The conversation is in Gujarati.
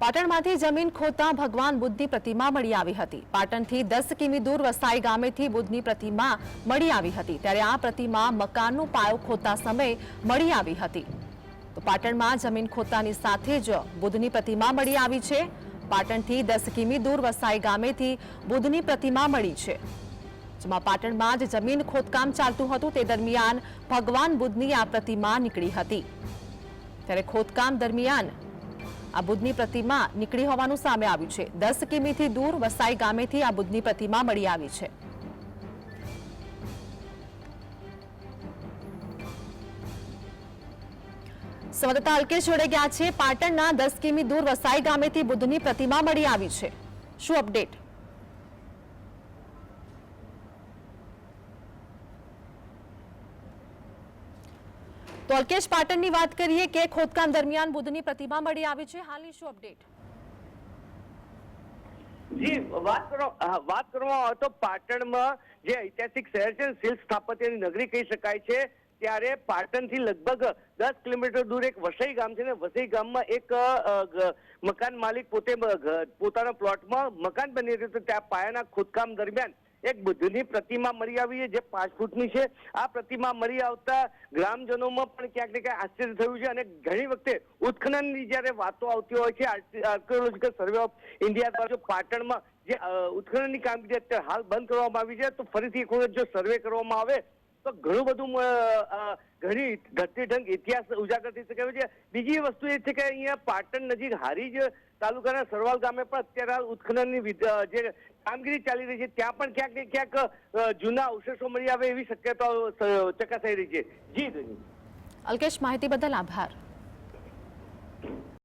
પાટણમાંથી જમીન ખોતા ભગવાન બુદ્ધની પ્રતિમા મળી આવી હતી. પાટણથી દસ કિમી દૂર વસાઈ ગામેથી બુદ્ધની પ્રતિમા મળી આવી હતી. ત્યારે આ પ્રતિમા મકાનનો પાયો ખોતા સમયે મળી આવી હતી. તો પાટણમાં જમીન ખોતાની સાથે જ બુદ્ધની પ્રતિમા મળી આવી છે. પાટણથી દસ કિમી દૂર વસાઈ ગામેથી બુદ્ધની પ્રતિમા મળી છે. જેમાં પાટણમાં જ જમીન ખોદકામ ચાલતું હતું. તે દરમિયાન ભગવાન બુદ્ધની આ પ્રતિમા નીકળી હતી. ત્યારે ખોદકામ દરમિયાન આ બુદ્ધની પ્રતિમા નીકળી હોવાનું સામે આવ્યું છે. દસ કિમીથી દૂર વસાઈ ગામેથી આ બુદ્ધની પ્રતિમા મળી આવી છે. સંવાદદાતા અલ્કેશ જોડે ગયા છે. પાટણના દસ કિમી દૂર વસાઈ ગામેથી બુદ્ધની પ્રતિમા મળી આવી છે. શું અપડેટ? તો અલ્કેશ પાટણની વાત કરીએ કે ખોદકામ દરમિયાન બુદ્ધની પ્રતિમા મળી આવી છે. હાલની શું અપડેટ? જી, વાત કરો વાત કરવામાં આવે તો પાટણમાં જે ઐતિહાસિક શહેર છે શિલ્પ સ્થાપત્યની નગરી કહી શકાય છે. ત્યારે પાટણથી લગભગ દસ કિલોમીટર દૂર એક વસઈ ગામ છે ને, વસઈ ગામમાં એક મકાન માલિક પોતે પોતાના પ્લોટમાં મકાન બની રહ્યું હતું. ત્યાં પાયાના ખોદકામ દરમિયાન એક બુદ્ધની પ્રતિમા મળી આવી જે પાંચ ફૂટની છે. આ પ્રતિમા મળી આવતા ગ્રામજનોમાં પણ ક્યાંક ને ક્યાંક આશ્ચર્ય થયું છે અને ઘણી વખતે ઉત્ખનનની જ્યારે વાતો આવતી હોય છે આર્કિયોલોજીકલ સર્વે ઓફ ઇન્ડિયા દ્વારા જો પાટણમાં જે ઉત્ખનનની કામગીરી અત્યારે હાલ બંધ કરવામાં આવી છે, તો ફરીથી એક વખત જો સર્વે કરવામાં આવે તો ઘણું બધું ઘણી ઘટતી ઘણી ધરતીઢંગ ઇતિહાસ ઉજાગર થઈ શકે છે. બીજી વસ્તુ એ છે કે અહીંયા પાટણ નજીક હારીજ તાલુકાના સરવાલ ગામે પણ અત્યારે હાલ ઉત્ખનનની જે કામગીરી ચાલી રહી છે, ત્યાં પણ ક્યાંક ને ક્યાંક જૂના અવશેષો મળી આવે એવી શક્યતાઓ ચકાસાઈ રહી છે. જી. અલ્કેશ, માહિતી બદલ આભાર.